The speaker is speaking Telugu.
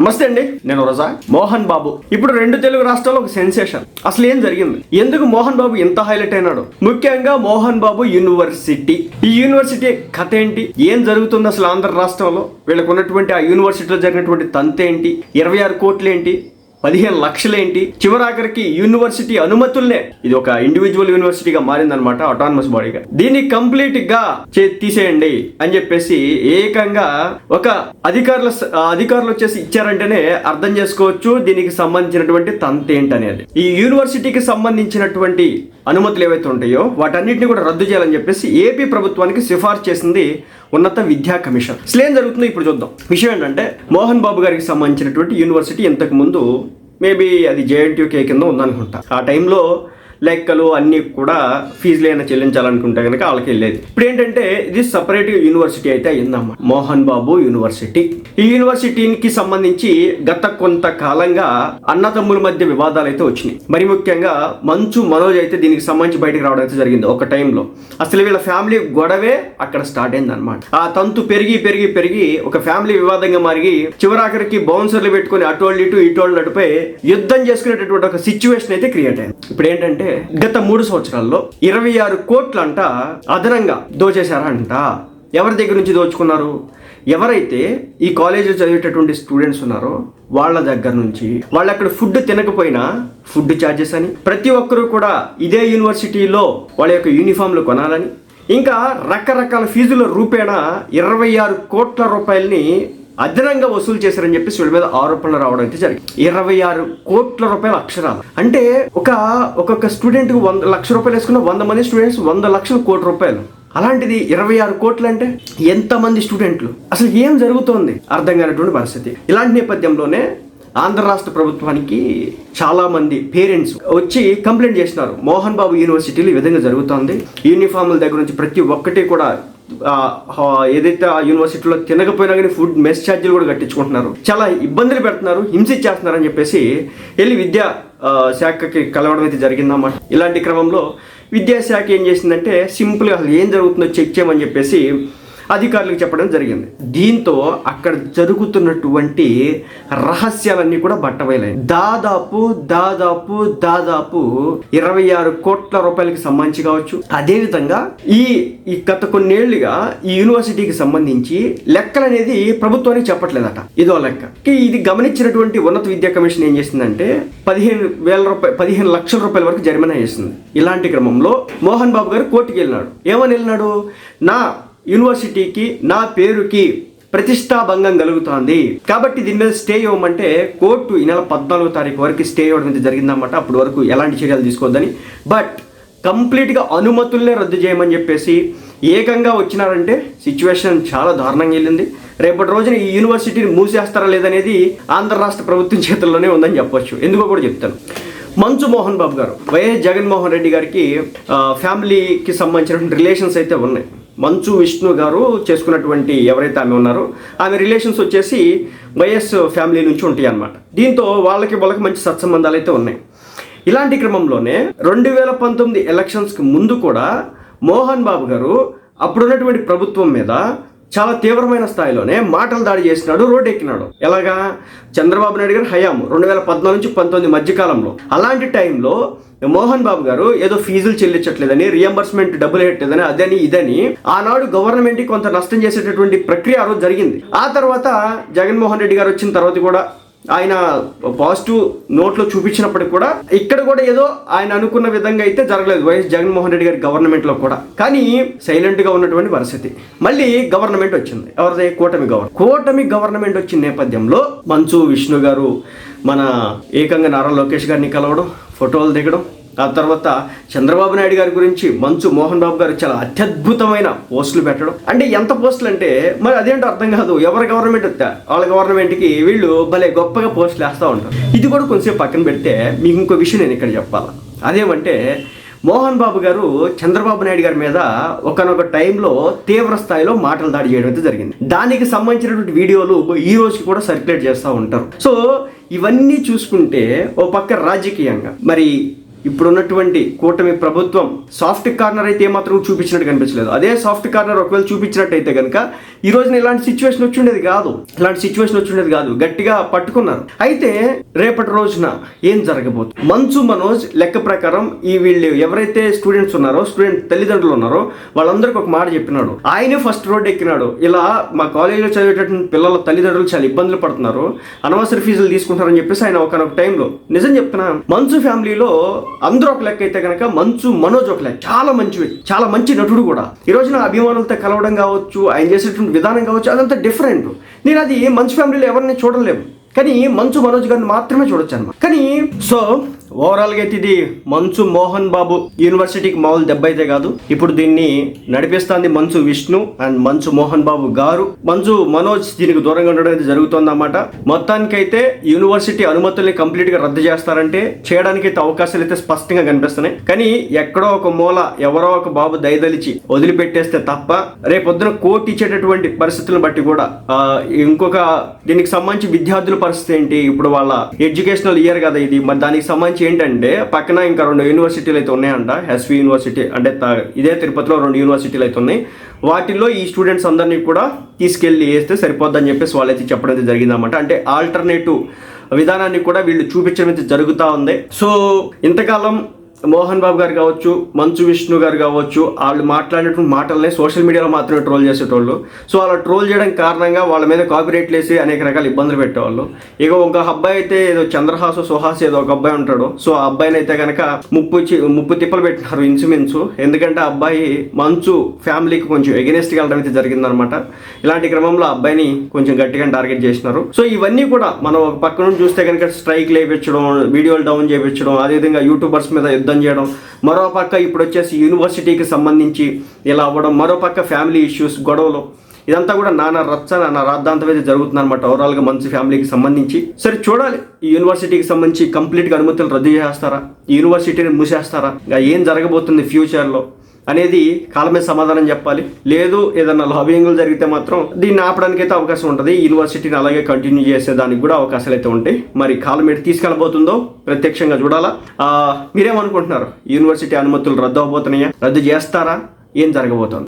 నమస్తే అండి నేను రజా. మోహన్ బాబు. ఇప్పుడు రెండు తెలుగు రాష్ట్రాల్లో ఒక సెన్సేషన్. అసలు ఏం జరిగింది? ఎందుకు మోహన్ బాబు ఇంత హైలైట్ అయినాడు? ముఖ్యంగా మోహన్ బాబు యూనివర్సిటీ. ఈ యూనివర్సిటీ కథ ఏంటి? ఏం జరుగుతుంది అసలు ఆంధ్ర రాష్ట్రంలో? వీళ్ళకు ఉన్నటువంటి ఆ యూనివర్సిటీలో జరిగినటువంటి తంతేంటి? ఇరవై ఆరు కోట్లు ఏంటి పదిహేను లక్షలేంటి? చివరాఖరికి యూనివర్సిటీ అనుమతుల్నే. ఇది ఒక ఇండివిజువల్ యూనివర్సిటీగా మారిందనమాట అటానమస్ బాడీగా దీన్ని కంప్లీట్గా చే- తీసేయండి అని చెప్పేసి ఏకంగా ఒక అధికారుల అధికారులు వచ్చేసి ఇచ్చారంటేనే అర్థం చేసుకోవచ్చు దీనికి సంబంధించినటువంటి తంత ఏంటనేది. ఈ యూనివర్సిటీకి సంబంధించినటువంటి అనుమతులు ఏవైతే ఉంటాయో వాటన్నిటిని కూడా రద్దు చేయాలని చెప్పేసి ఏపీ ప్రభుత్వానికి సిఫార్సు చేసింది ఉన్నత విద్యా కమిషన్. అసలు ఏం జరుగుతుందో ఇప్పుడు చూద్దాం. విషయం ఏంటంటే మోహన్ బాబు గారికి సంబంధించినటువంటి యూనివర్సిటీ ఇంతకు ముందు మేబీ అది జేఎన్టీయూకే కింద ఉందనుకుంటా. ఆ టైంలో లెక్కలు అన్నీ కూడా ఫీజులు అయినా చెల్లించాలనుకుంటే కనుక వాళ్ళకి వెళ్ళేది. ఇప్పుడు ఏంటంటే ఇది సపరేట్ యూనివర్సిటీ అయితే అయిందన్నమాట. మోహన్ బాబు యూనివర్సిటీ ఈ యూనివర్సిటీకి సంబంధించి గత కొంతకాలంగా అన్నతమ్ముల మధ్య వివాదాలు అయితే వచ్చినాయి. మరి ముఖ్యంగా మంచు మనోజ్ అయితే దీనికి సంబంధించి బయటకు రావడం అయితే జరిగింది ఒక టైంలో. అసలు వీళ్ళ ఫ్యామిలీ గొడవే అక్కడ స్టార్ట్ అయింది అనమాట ఆ తంతు పెరిగి పెరిగి పెరిగి ఒక ఫ్యామిలీ వివాదంగా మారి చివరాఖరికి బౌన్సర్లు పెట్టుకుని అటోళ్ళు ఇటు ఇటోళ్ళు అటుపై యుద్ధం చేసుకునేటటువంటి ఒక సిచ్యువేషన్ అయితే క్రియేట్ అయింది. ఇప్పుడు ఏంటంటే గత మూడు సంవత్సరాల్లో ఇరవై ఆరు కోట్లంట అదనంగా దోచేశారంట. ఎవరి దగ్గర నుంచి దోచుకున్నారు? ఎవరైతే ఈ కాలేజీలో చదివేటటువంటి స్టూడెంట్స్ ఉన్నారో వాళ్ళ దగ్గర నుంచి. వాళ్ళు అక్కడ ఫుడ్ తినకపోయినా ఫుడ్ ఛార్జెస్ అని ప్రతి ఒక్కరూ కూడా ఇదే యూనివర్సిటీలో వాళ్ళ యొక్క యూనిఫామ్లు కొనాలని ఇంకా రకరకాల ఫీజుల రూపేణా ఇరవై ఆరు కోట్ల రూపాయలని అదనంగా వసూలు చేశారని చెప్పేసి వీళ్ళ మీద ఆరోపణలు రావడం అయితే జరిగింది. ఇరవై ఆరు కోట్ల రూపాయల అక్షరాలు. అంటే ఒక ఒక్కొక్క స్టూడెంట్ వంద లక్ష రూపాయలు వేసుకున్న వంద మంది స్టూడెంట్స్ వంద లక్షల కోటి రూపాయలు. అలాంటిది ఇరవై ఆరు కోట్లు అంటే ఎంతమంది స్టూడెంట్లు అసలు ఏం జరుగుతోంది? అర్థం కానటువంటి పరిస్థితి. ఇలాంటి నేపథ్యంలోనే ఆంధ్ర రాష్ట్ర ప్రభుత్వానికి చాలా మంది పేరెంట్స్ వచ్చి కంప్లైంట్ చేసినారు మోహన్ బాబు యూనివర్సిటీలో ఈ విధంగా జరుగుతోంది. యూనిఫామ్ల దగ్గర నుంచి ప్రతి ఒక్కటి కూడా ఏదైతే ఆ యూనివర్సిటీలో తినకపోయినా కానీ ఫుడ్ మెస్ ఛార్జీలు కూడా కట్టించుకుంటున్నారు. చాలా ఇబ్బందులు పెడుతున్నారు హింసించేస్తున్నారు అని చెప్పేసి వెళ్ళి విద్యా శాఖకి కలవడం అయితే జరిగిందన్నమాట. ఇలాంటి క్రమంలో విద్యాశాఖ ఏం చేసిందంటే సింపుల్గా అసలు ఏం జరుగుతుందో చెక్ చేయమని చెప్పేసి అధికారులకు చెప్పడం జరిగింది. దీంతో అక్కడ జరుగుతున్నటువంటి రహస్యాలన్నీ కూడా బట్టబయలాయి దాదాపు దాదాపు దాదాపు ఇరవై ఆరు కోట్ల రూపాయలకి సంబంధించి కావచ్చు. అదేవిధంగా ఈ ఈ గత కొన్నేళ్ళుగా ఈ యూనివర్సిటీకి సంబంధించి లెక్కలు అనేది ప్రభుత్వానికి చెప్పట్లేదట. ఇదో లెక్క. ఇది గమనించినటువంటి ఉన్నత విద్యా కమిషన్ ఏం చేసిందంటే పదిహేను వేల రూపాయలు పదిహేను లక్షల రూపాయల వరకు జరిమానా చేసింది. ఇలాంటి క్రమంలో మోహన్ బాబు గారు కోర్టుకి వెళ్ళినాడు ఏమని వెళ్ళినాడు? నా యూనివర్సిటీకి నా పేరుకి ప్రతిష్టాభంగం కలుగుతోంది. కాబట్టి దీని మీద స్టే ఇవ్వమంటే కోర్టు ఈ నెల పద్నాలుగో తారీఖు వరకు స్టే ఇవ్వడం అయితే జరిగిందన్నమాట. అప్పటి వరకు ఎలాంటి చర్యలు తీసుకోవద్దని. బట్ కంప్లీట్గా అనుమతుల్నే రద్దు చేయమని చెప్పేసి ఏకంగా వచ్చినారంటే సిచ్యువేషన్ చాలా దారుణంగా వెళ్ళింది. రేపటి రోజున ఈ యూనివర్సిటీని మూసేస్తారా లేదనేది ఆంధ్ర రాష్ట్ర ప్రభుత్వం చేతుల్లోనే ఉందని చెప్పొచ్చు. ఎందుకో కూడా చెప్తాను. మంచు మోహన్ బాబు గారు వైఎస్ జగన్మోహన్ రెడ్డి గారికి ఫ్యామిలీకి సంబంధించినటువంటి రిలేషన్స్ అయితే ఉన్నాయి. మంచు విష్ణు గారు చేసుకున్నటువంటి ఎవరైతే ఆమె ఉన్నారో ఆమె రిలేషన్స్ వచ్చేసి వైఎస్ ఫ్యామిలీ నుంచి ఉంటాయి అన్నమాట. దీంతో వాళ్ళకి వాళ్ళకి మంచి సత్సంబంధాలు అయితే ఉన్నాయి. ఇలాంటి క్రమంలోనే రెండు వేల పంతొమ్మిది ఎలక్షన్స్కి ముందు కూడా మోహన్ బాబు గారు అప్పుడున్నటువంటి ప్రభుత్వం మీద చాలా తీవ్రమైన స్థాయిలోనే మాటలు దాడి చేసినాడు రోడ్డు ఎక్కినాడు ఎలాగా? చంద్రబాబు నాయుడు గారు హయాం రెండు వేల పద్నాలుగు నుంచి పంతొమ్మిది మధ్యకాలంలో. అలాంటి టైంలో మోహన్ బాబు గారు ఏదో ఫీజులు చెల్లించట్లేదని రియంబర్స్మెంట్ డబ్బులు పెట్టలేదని అదని ఇదని ఆనాడు గవర్నమెంట్ కొంత నష్టం చేసేటటువంటి ప్రక్రియ ఆ రోజు జరిగింది. ఆ తర్వాత జగన్మోహన్ రెడ్డి గారు వచ్చిన తర్వాత కూడా ఆయన పాజిటివ్ నోట్లో చూపించినప్పటికి కూడా ఇక్కడ కూడా ఏదో ఆయన అనుకున్న విధంగా అయితే జరగలేదు. వైఎస్ జగన్మోహన్ రెడ్డి గారి గవర్నమెంట్లో కూడా. కానీ సైలెంట్గా ఉన్నటువంటి పరిస్థితి. మళ్ళీ గవర్నమెంట్ వచ్చింది. ఎవరిది? కూటమి గవర్నమెంట్ కూటమి గవర్నమెంట్ వచ్చిన నేపథ్యంలో మంచు విష్ణు గారు మన ఏకంగా నారా లోకేష్ గారిని కలవడం ఫోటోలు దిగడం ఆ తర్వాత చంద్రబాబు నాయుడు గారి గురించి మంచు మోహన్ బాబు గారు చాలా అత్యద్భుతమైన పోస్టులు పెట్టడం. అంటే ఎంత పోస్టులు అంటే మరి అదేంటో అర్థం కాదు. ఎవరి గవర్నమెంట్ వస్తే వాళ్ళ గవర్నమెంట్కి వీళ్ళు భలే గొప్పగా పోస్టులు వేస్తూ ఉంటారు. ఇది కూడా కొంచెం పక్కన పెడితే మీకు ఇంకో విషయం నేను ఇక్కడ చెప్పాలి. అదేమంటే మోహన్ బాబు గారు చంద్రబాబు నాయుడు గారి మీద ఒకనొక టైంలో తీవ్ర స్థాయిలో మాటలు దాడి చేయడం అయితే జరిగింది. దానికి సంబంధించినటువంటి వీడియోలు ఈ రోజు కూడా సర్క్యులేట్ చేస్తూ ఉంటారు. సో ఇవన్నీ చూసుకుంటే ఓ పక్క రాజకీయంగా మరి ఇప్పుడున్నటువంటి కూటమి ప్రభుత్వం సాఫ్ట్ కార్నర్ అయితే ఏమాత్రం చూపించినట్టు కనిపించలేదు. అదే సాఫ్ట్ కార్నర్ ఒకవేళ చూపించినట్టయితే కనుక ఈ రోజున ఇలాంటి సిచ్యువేషన్ వచ్చి ఉండేది కాదు. ఇలాంటి సిచ్యువేషన్ వచ్చి ఉండేది కాదు. గట్టిగా పట్టుకున్నారు. అయితే రేపటి రోజున ఏం జరగబోతుంది? మంచు మనోజ్ లెక్క ప్రకారం ఈ వీళ్ళు ఎవరైతే స్టూడెంట్స్ ఉన్నారో స్టూడెంట్ తల్లిదండ్రులు ఉన్నారో వాళ్ళందరికీ ఒక మాట చెప్పినాడు. ఆయనే ఫస్ట్ రోడ్ ఎక్కినాడు. ఇలా మా కాలేజీలో చదివేటటువంటి పిల్లల తల్లిదండ్రులు చాలా ఇబ్బందులు పడుతున్నారు. అనవసర ఫీజులు తీసుకుంటారని చెప్పేసి ఆయన ఒకనొక టైంలో నిజం చెప్తున్నా. మంచు ఫ్యామిలీలో అందరూ ఒక లెక్క అయితే కనుక మంచు మనోజ్ ఒక లెక్క. చాలా మంచి చాలా మంచి నటుడు కూడా. ఈ రోజున అభిమానులతో కలవడం కావచ్చు ఆయన చేసేటువంటి విధానం కావచ్చు అదంతా డిఫరెంట్ నేను అది మంచు ఫ్యామిలీలో ఎవరిని చూడలేము. కానీ మంచు మనోజ్ గారిని మాత్రమే చూడొచ్చు అనమాట కానీ సో ఓవరాల్గా అయితే ఇది మంచు మోహన్ బాబు యూనివర్సిటీకి మామూలు దెబ్బ అయితే కాదు. ఇప్పుడు దీన్ని నడిపిస్తుంది మంచు విష్ణు అండ్ మంచు మోహన్ బాబు గారు. మంచు మనోజ్ దీనికి దూరంగా ఉండడం అయితే జరుగుతుంది అన్నమాట. మొత్తానికైతే యూనివర్సిటీ అనుమతుల్ని కంప్లీట్గా రద్దు చేస్తారంటే చేయడానికి అయితే అవకాశాలు అయితే స్పష్టంగా కనిపిస్తున్నాయి. కానీ ఎక్కడో ఒక మూల ఎవరో ఒక బాబు దయదలిచి వదిలిపెట్టేస్తే తప్ప రేపొద్దున కోర్టు ఇచ్చేటటువంటి పరిస్థితులను బట్టి కూడా ఇంకొక దీనికి సంబంధించి విద్యార్థుల పరిస్థితి ఏంటి? ఇప్పుడు వాళ్ళ ఎడ్యుకేషనల్ ఇయర్ కదా ఇది. మరి దానికి సంబంధించి ఏంటంటే పక్కన ఇంకా రెండు యూనివర్సిటీలు అయితే ఉన్నాయంట. ఎస్వి యూనివర్సిటీ అంటే ఇదే తిరుపతిలో రెండు యూనివర్సిటీలు అయితే ఉన్నాయి. వాటిల్లో ఈ స్టూడెంట్స్ అందరినీ కూడా తీసుకెళ్ళి వేస్తే సరిపోద్దని చెప్పేసి వాళ్ళైతే చెప్పడం అయితే జరిగిందన్నమాట. అంటే ఆల్టర్నేటివ్ విధానాన్ని కూడా వీళ్ళు చూపించడం అయితే జరుగుతూ ఉంది. సో ఇంతకాలం మోహన్ బాబు గారు కావచ్చు మంచు విష్ణు గారు కావచ్చు వాళ్ళు మాట్లాడేటువంటి మాటలనే సోషల్ మీడియాలో మాత్రమే ట్రోల్ చేసేటోళ్ళు. సో అలా ట్రోల్ చేయడం కారణంగా వాళ్ళ మీద కాపీరేట్లు వేసి అనేక రకాల ఇబ్బందులు పెట్టేవాళ్ళు. ఇక ఒక అబ్బాయి అయితే ఏదో చంద్రహాసు సుహాస్ ఏదో ఒక అబ్బాయి ఉంటాడు. సో ఆ అబ్బాయిని అయితే కనుక ముప్పు చి- ముప్పు తిప్పలు పెట్టినారు ఇంచుమించు. ఎందుకంటే ఆ అబ్బాయి మంచు ఫ్యామిలీకి కొంచెం ఎగెనెస్ట్గా వెళ్ళడం అయితే జరిగిందనమాట. ఇలాంటి క్రమంలో అబ్బాయిని కొంచెం గట్టిగా టార్గెట్ చేసినారు. సో ఇవన్నీ కూడా మనం ఒక పక్క నుండి చూస్తే కనుక స్ట్రైక్ లేపించడం వీడియోలు డౌన్ చేయించడం అదేవిధంగా యూట్యూబర్స్ మీద యుద్ధం చేయడం. మరోపక్క ఇప్పుడు వచ్చేసి యూనివర్సిటీకి సంబంధించి ఇలా అవ్వడం. మరోపక్క ఫ్యామిలీ ఇష్యూస్ గొడవలు. ఇదంతా కూడా నానా రచ్చ నానా రాద్ధాంతం అయితే జరుగుతుంది అనమాట ఓవరాల్గా మంచి ఫ్యామిలీకి సంబంధించి. సరే చూడాలి. ఈ యూనివర్సిటీకి సంబంధించి కంప్లీట్గా అనుమతులు రద్దు చేస్తారా యూనివర్సిటీని మూసేస్తారా? ఇంకా ఏం జరగబోతుంది ఫ్యూచర్లో? అనేది కాలమే సమాధానం చెప్పాలి. లేదు ఏదన్నా లాబింగ్లు జరిగితే మాత్రం దీన్ని ఆపడానికి అయితే అవకాశం ఉంటుంది. యూనివర్సిటీని అలాగే కంటిన్యూ చేసేదానికి కూడా అవకాశాలు అయితే ఉంటాయి. మరి కాలం ఎటు తీసుకెళ్ళబోతుందో ప్రత్యక్షంగా చూడాలా? మీరేమనుకుంటున్నారు? యూనివర్సిటీ అనుమతులు రద్దు అవబోతున్నాయా రద్దు చేస్తారా? ఏం జరగబోతోంది?